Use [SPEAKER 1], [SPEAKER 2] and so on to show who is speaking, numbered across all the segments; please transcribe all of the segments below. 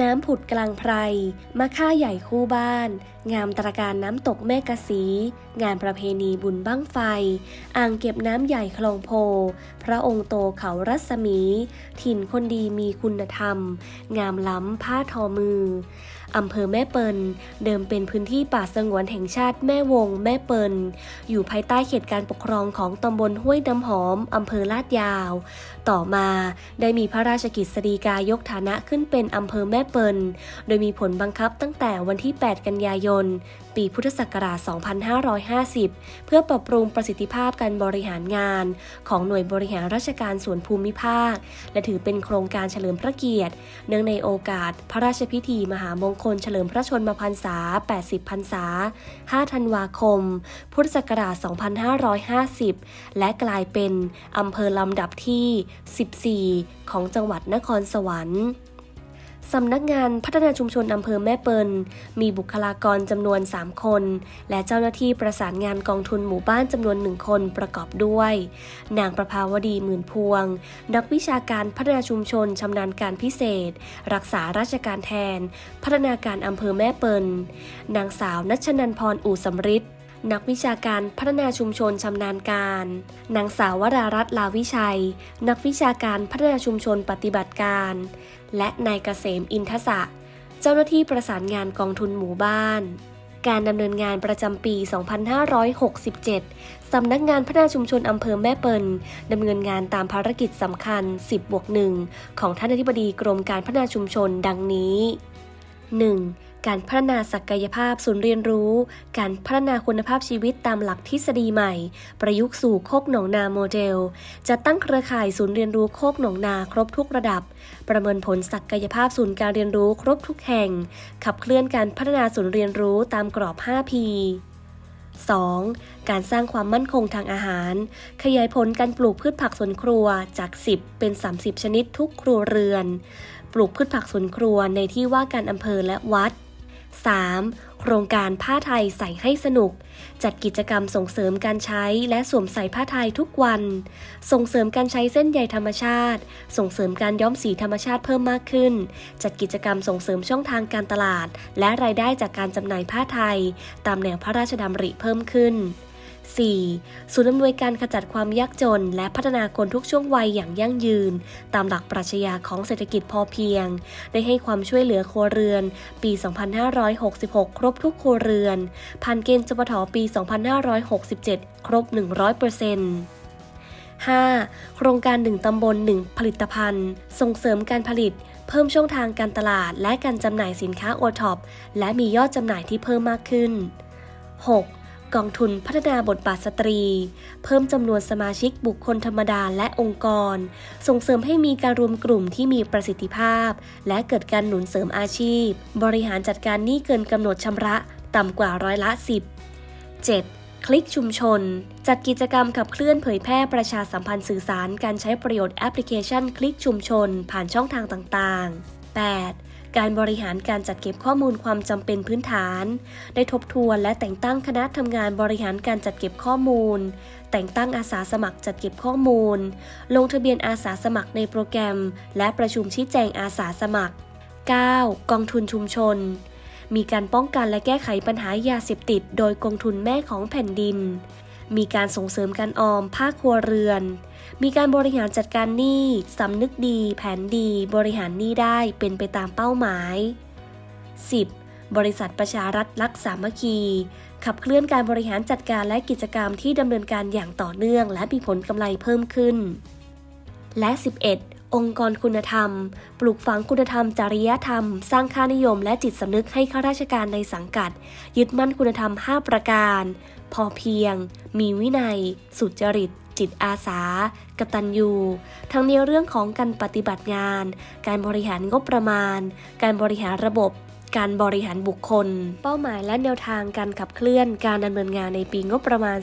[SPEAKER 1] น้ำผุดกลางไพรมะค่าใหญ่คู่บ้าน งามตระการน้ำตกแม่กะสี งานประเพณีบุญบั้งไฟ อ่างเก็บน้ำใหญ่คลองโพ พระองค์โตเขารัศมี ถิ่นคนดีมีคุณธรรม งามล้ำผ้าทอมืออำเภอแม่เปิลเดิมเป็นพื้นที่ป่าสงวนแห่งชาติแม่วง แม่เปิลอยู่ภายใต้เขตการปกครองของตำบลห้วยน้ำหอมอำเภอลาดยาว ต่อมาได้มีพระราชกิจสฎีกายกฐานะขึ้นเป็นอำเภอแม่เปิลโดยมีผลบังคับตั้งแต่วันที่ 8 กันยายน ปีพุทธศักราช 2550 เพื่อปรับปรุงประสิทธิภาพการบริหารงาน ของหน่วยบริหารราชการส่วนภูมิภาค และถือเป็นโครงการเฉลิมพระเกียรติ เนื่องในโอกาส พระราชพิธีมหามงคลเฉลิมพระชนมพรรษา 80 พรรษา 5 ธันวาคม พุทธศักราช 2550 และกลายเป็นอำเภอลำดับที่ 14 ของจังหวัดนครสวรรค์ สำนักงานพัฒนาชุมชนอำเภอแม่เปิลมีบุคลากรจำนวน 3 คน และเจ้าหน้าที่ประสานงานกองทุนหมู่บ้านจำนวนหนึ่งคนประกอบด้วย นางประภาวดีหมื่นพวง นักวิชาการพัฒนาชุมชนชำนาญการพิเศษ รักษาราชการแทน พัฒนาการอำเภอแม่เปิลนางสาวนัชนันพรอู่สำริดนักวิชาการพัฒนาชุมชนชำนาญการ นางสาววรารัตน์ลาวิชัย นักวิชาการพัฒนาชุมชนปฏิบัติการ และนายเกษมอินทศะเจ้าหน้าที่ประสานงานกองทุนหมู่บ้าน การดำเนินงานประจำปี 2567 สำนักงานพัฒนาชุมชนอำเภอแม่เปิลดำเนินงานตามภารกิจสำคัญ 10บวก1ของท่านอธิบดีกรมการพัฒนาชุมชนดังนี้ 1. การพัฒนาศักยภาพศูนย์เรียนรู้ การพัฒนาคุณภาพชีวิตตามหลักทฤษฎีใหม่ ประยุกต์สู่โคกหนองนาโมเดล จะตั้งเครือข่ายศูนย์เรียนรู้โคกหนองนาครบทุกระดับ ประเมินผลศักยภาพศูนย์การเรียนรู้ครบทุกแห่ง ขับเคลื่อนการพัฒนาศูนย์เรียนรู้ตามกรอบ 5P 2. การสร้างความมั่นคงทางอาหาร ขยายผลการปลูกพืชผักสวนครัวจาก 10 เป็น 30 ชนิดทุกครัวเรือน ปลูกพืชผักสวนครัวในที่ว่าการอำเภอและวัด 3. โครงการผ้าไทยใส่ให้สนุก จัดกิจกรรมส่งเสริมการใช้และสวมใส่ผ้าไทยทุกวัน ส่งเสริมการใช้เส้นใยธรรมชาติ ส่งเสริมการย้อมสีธรรมชาติเพิ่มมากขึ้น จัดกิจกรรมส่งเสริมช่องทางการตลาด และรายได้จากการจำหน่ายผ้าไทย ตามแนวพระราชดำริเพิ่มขึ้น 4. ศูนย์อำนวยการขจัดความยากจน และพัฒนาคนทุกช่วงวัยอย่างยั่งยืน ตามหลักปรัชญาของเศรษฐกิจพอเพียง ได้ให้ความช่วยเหลือครัวเรือน ปี 2566 ครบทุกครัวเรือน ผ่านเกณฑ์จปทปี 2567 ครบ 100% 5. โครงการ 1 ตำบล 1 ผลิตภัณฑ์ ส่งเสริมการผลิต เพิ่มช่องทางการตลาด และการจำหน่ายสินค้าโอท็อปและมียอดจำหน่ายที่เพิ่มมากขึ้น 6. กองทุนพัฒนาบทบาทสตรี เพิ่มจำนวนสมาชิกบุคคลธรรมดาและองค์กร ส่งเสริมให้มีการรวมกลุ่มที่มีประสิทธิภาพ และเกิดการหนุนเสริมอาชีพ บริหารจัดการหนี้เกินกำหนดชำระต่ำกว่าร้อยละ 10 7. คลิกชุมชน จัดกิจกรรมขับเคลื่อนเผยแพร่ประชาสัมพันธ์สื่อสารการใช้ประโยชน์แอปพลิเคชันคลิกชุมชน ผ่านช่องทางต่างๆ 8. การบริหารการจัดเก็บข้อมูลความจำเป็นพื้นฐาน ได้ทบทวนและแต่งตั้งคณะทำงานบริหารการจัดเก็บข้อมูล แต่งตั้งอาสาสมัครจัดเก็บข้อมูล ลงทะเบียนอาสาสมัครในโปรแกรม และประชุมชี้แจงอาสาสมัคร 9. กองทุนชุมชน มีการป้องกันและแก้ไขปัญหายาเสพติด โดยกองทุนแม่ของแผ่นดิน มีการส่งเสริมการออมภาคครัวเรือน มีการบริหารจัดการหนี้สำนึกดี แผนดี บริหารหนี้ได้เป็นไปตามเป้าหมาย 10. บริษัทประชารัฐรักสามัคคี ขับเคลื่อนการบริหารจัดการและกิจกรรมที่ดำเนินการอย่างต่อเนื่อง และมีผลกำไรเพิ่มขึ้น และ 11. องค์กรคุณธรรม ปลูกฝังคุณธรรม จริยธรรม สร้างค่านิยม และจิตสำนึกให้ข้าราชการในสังกัด ยึดมั่นคุณธรรม 5 ประการ พอเพียง มีวินัย สุจริต จิตอาสา กตัญญู ทั้งในเรื่องของการปฏิบัติงาน การบริหารงบประมาณ การบริหารระบบ การบริหารบุคคล เป้าหมายและแนวทางการขับเคลื่อนการดำเนินงานในปีงบประมาณ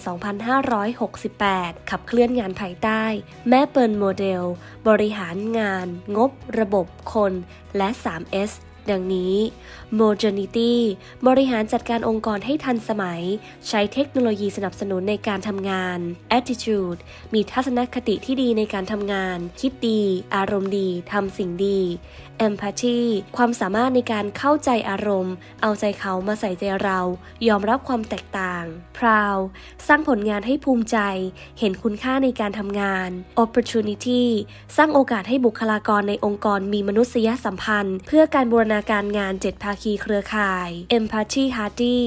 [SPEAKER 1] 2568 ขับเคลื่อนงานภายใต้ แม่เปิลโมเดล บริหารงาน งบ ระบบคน และ 3S ดังนี้ Modernity บริหารจัดการองค์กรให้ทันสมัย ใช้เทคโนโลยีสนับสนุนในการทำงาน Attitude มีทัศนคติที่ดีในการทำงาน คิดดี อารมณ์ดีทำสิ่งดี Empathy ความสามารถในการเข้าใจอารมณ์ เอาใจเขามาใส่ใจเรา ยอมรับความแตกต่าง Proud สร้างผลงานให้ภูมิใจ เห็นคุณค่าในการทำงาน Opportunity สร้างโอกาสให้บุคลากรในองค์กรมีมนุษยสัมพันธ์ เพื่อการบูรณาการงาน 7 ภาคีเครือข่าย Empathy Hardy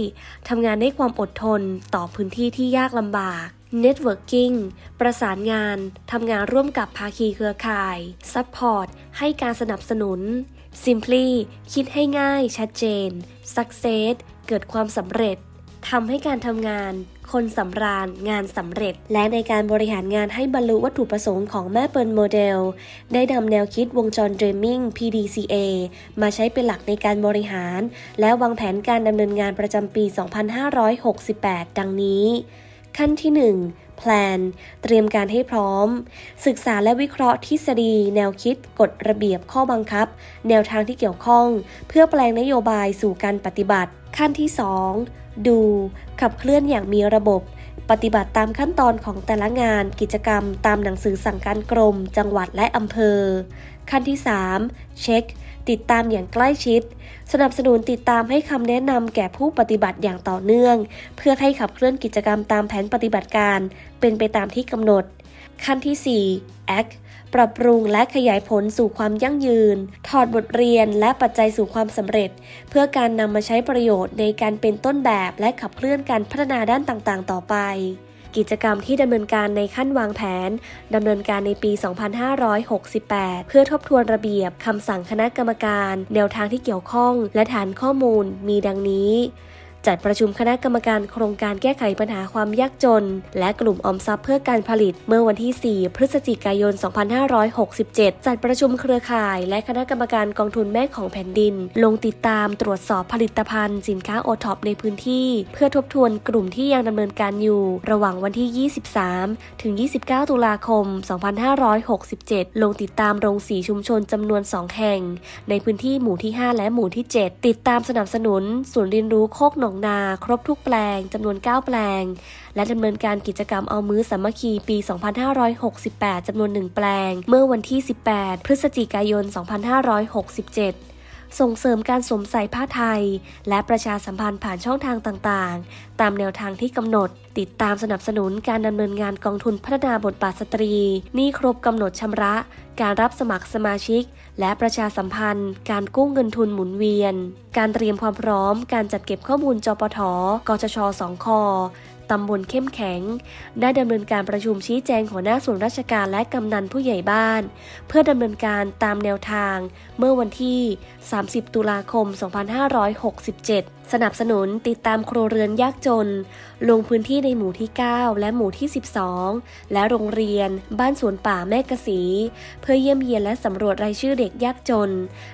[SPEAKER 1] ทำงานด้วยความอดทนต่อพื้นที่ที่ยากลำบาก Networking ประสานงาน ทำงานร่วมกับภาคีเครือข่าย Support ให้การสนับสนุน Simply คิดให้ง่ายชัดเจน Success เกิดความสำเร็จ ทำให้การทำงาน คนสำราญ งานสำเร็จ และในการบริหารงานให้บรรลุวัตถุประสงค์ของแม่เปิลโมเดล ได้นำแนวคิดวงจร Dreaming PDCA มาใช้เป็นหลักในการบริหาร และวางแผนการดำเนินงานประจำปี 2568 ดังนี้ ขั้นที่ 1 plan เตรียมการให้พร้อม ศึกษาและวิเคราะห์ทฤษฎี แนวคิด กฎระเบียบข้อบังคับ แนวทางที่เกี่ยวข้อง เพื่อแปลงนโยบายสู่การปฏิบัติ ขั้นที่ 2 ดู ขับเคลื่อนอย่างมีระบบ ปฏิบัติตามขั้นตอนของแต่ละงานกิจกรรม ตามหนังสือสั่งการกรม จังหวัดและอำเภอ ขั้นที่ 3 เช็ค ติดตามอย่างใกล้ชิด สนับสนุนติดตามให้คำแนะนำแก่ผู้ปฏิบัติอย่างต่อเนื่อง เพื่อให้ขับเคลื่อนกิจกรรมตามแผนปฏิบัติการ เป็นไปตามที่กำหนด ขั้นที่ 4 act ปรับปรุงและขยายผลสู่ความยั่งยืน ถอดบทเรียนและปัจจัยสู่ความสำเร็จ เพื่อการนำมาใช้ประโยชน์ในการเป็นต้นแบบและขับเคลื่อนการพัฒนาด้านต่างๆ ต่อไป กิจกรรมที่ดำเนินการในขั้นวางแผนดำเนินการในปี 2568 เพื่อทบทวนระเบียบคำสั่งคณะกรรมการ แนวทางที่เกี่ยวข้อง และฐานข้อมูลมีดังนี้ จัดประชุมคณะกรรมการโครงการแก้ไขปัญหาความยากจน และกลุ่มออมทรัพย์เพื่อการผลิตเมื่อวันที่ 4 พฤศจิกายน 2567 จัดประชุมเครือข่าย และคณะกรรมการกองทุนแม่ของแผ่นดิน ลงติดตามตรวจสอบผลิตภัณฑ์ สินค้าโอท็อปในพื้นที่ เพื่อทบทวนกลุ่มที่ยังดำเนินการอยู่ ระหว่างวันที่ 23 ถึง 29 ตุลาคม 2567 ลงติดตามโรงสีชุมชนจำนวน 2 แห่ง ในพื้นที่หมู่ที่ 5 และหมู่ที่ 7 ติดตามสนับสนุนศูนย์เรียนรู้โคกหนองนาครบทุกแปลงจำนวน 9 แปลง และดำเนินการกิจกรรมเอามื้อสามัคคีปี 2568จำนวน 1 แปลง เมื่อวันที่ 18 พฤศจิกายน 2567 ส่งเสริมการสวมใส่ผ้าไทย และประชาสัมพันธ์ผ่านช่องทางต่างๆ ตามแนวทางที่กำหนด ติดตามสนับสนุนการดำเนินงานกองทุนพัฒนาบทบาทสตรี นี้ครบกำหนดชำระ การรับสมัครสมาชิก และประชาสัมพันธ์ การกู้เงินทุนหมุนเวียน การเตรียมความพร้อม การจัดเก็บข้อมูลจปทกชชสองค ตำบลเข้มแข็ง ได้ดำเนินการประชุมชี้แจงหัวหน้าส่วนราชการและกำนันผู้ใหญ่บ้าน เพื่อดำเนินการตามแนวทาง เมื่อวันที่ 30 ตุลาคม 2567 สนับสนุนติดตามครัวเรือนยากจน ลงพื้นที่ในหมู่ที่ 9 และหมู่ที่ 12 และโรงเรียน บ้านสวนป่าแม่กะสี เพื่อเยี่ยมเยียนและสำรวจรายชื่อเด็กยากจน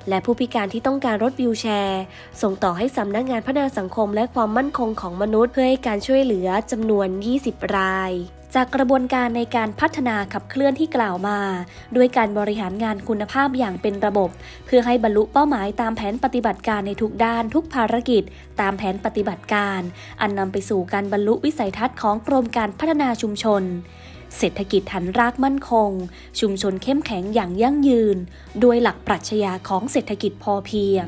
[SPEAKER 1] และผู้พิการที่ต้องการรถวิวแชร์ ส่งต่อให้สำนักงานพัฒนาสังคมและความมั่นคงของมนุษย์เพื่อให้การช่วยเหลือจำนวน 20 ราย จากกระบวนการในการพัฒนาขับเคลื่อนที่กล่าวมา ด้วยการบริหารงานคุณภาพอย่างเป็นระบบ เพื่อให้บรรลุเป้าหมายตามแผนปฏิบัติการในทุกด้านทุกภารกิจ ตามแผนปฏิบัติการ อันนำไปสู่การบรรลุวิสัยทัศน์ของกรมการพัฒนาชุมชนเศรษฐกิจฐานรากมั่นคง ชุมชนเข้มแข็งอย่างยั่งยืน ด้วยหลักปรัชญาของเศรษฐกิจพอเพียง